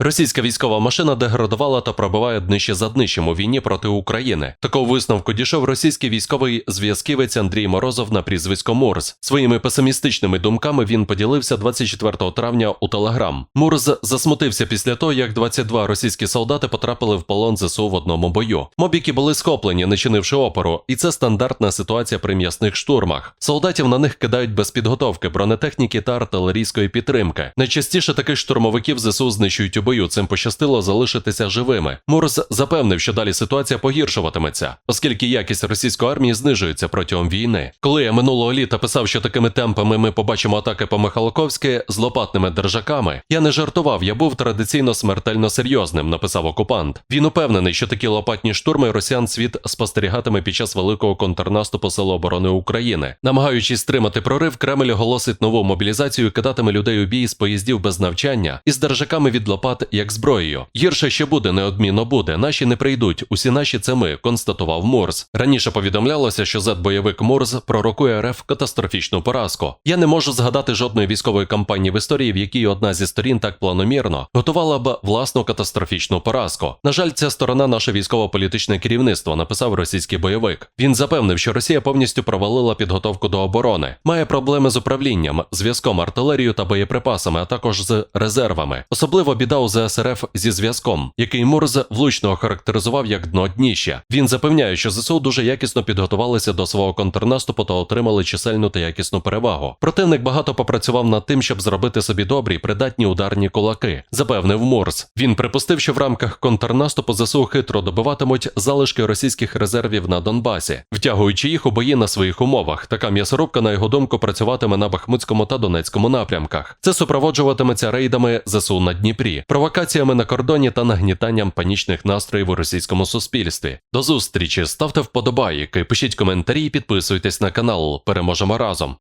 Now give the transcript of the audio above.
Російська військова машина деградувала та пробиває днище за днищем у війні проти України. Такого висновку дійшов російський військовий зв'язківець Андрій Морозов на прізвисько Мурз. Своїми песимістичними думками він поділився 24 травня у Телеграм. Мурз засмутився після того, як 22 російські солдати потрапили в полон ЗСУ в одному бою. Мобіки були схоплені, не чинивши опору, і це стандартна ситуація при м'ясних штурмах. Солдатів на них кидають без підготовки, бронетехніки та артилерійської підтримки. Найчастіше таких штурмовиків ЗСУ знищують у бою. Цим пощастило залишитися живими. Мурз запевнив, що далі ситуація погіршуватиметься, оскільки якість російської армії знижується протягом війни. Коли я минулого літа писав, що такими темпами ми побачимо атаки по Михалковськи з лопатними держаками, я не жартував, я був традиційно смертельно серйозним, написав окупант. Він упевнений, що такі лопатні штурми росіян світ спостерігатиме під час великого контрнаступу Сил оборони України. Намагаючись стримати прорив, Кремль оголосить нову мобілізацію, і кидатиме людей у бій з поїздів без навчання і з держаками від лопат як зброєю. Гірше ще буде, неодмінно буде. Наші не прийдуть. Усі наші це ми, констатував Мурз. Раніше повідомлялося, що зет-бойовик Мурз пророкує РФ катастрофічну поразку. Я не можу згадати жодної військової кампанії в історії, в якій одна зі сторін так планомірно готувала б власну катастрофічну поразку. На жаль, ця сторона наше військово-політичне керівництво, написав російський бойовик. Він запевнив, що Росія повністю провалила підготовку до оборони, має проблеми з управлінням, зв'язком артилерією та боєприпасами, а також з резервами. Особливо біда у ЗСРФ зі зв'язком, який Мурз влучно охарактеризував як дно дніща. Він запевняє, що ЗСУ дуже якісно підготувалися до свого контрнаступу та отримали чисельну та якісну перевагу. Противник багато попрацював над тим, щоб зробити собі добрі, придатні ударні кулаки, запевнив Мурз. Він припустив, що в рамках контрнаступу ЗСУ хитро добиватимуть залишки російських резервів на Донбасі, втягуючи їх у бої на своїх умовах. Така м'ясорубка, на його думку, працюватиме на Бахмутському та Донецькому напрямках. Це супроводжуватиметься рейдами ЗСУ на Дніпрі, провокаціями на кордоні та нагнітанням панічних настроїв у російському суспільстві. До зустрічі, ставте вподобайки, пишіть коментарі і підписуйтесь на канал. Переможемо разом.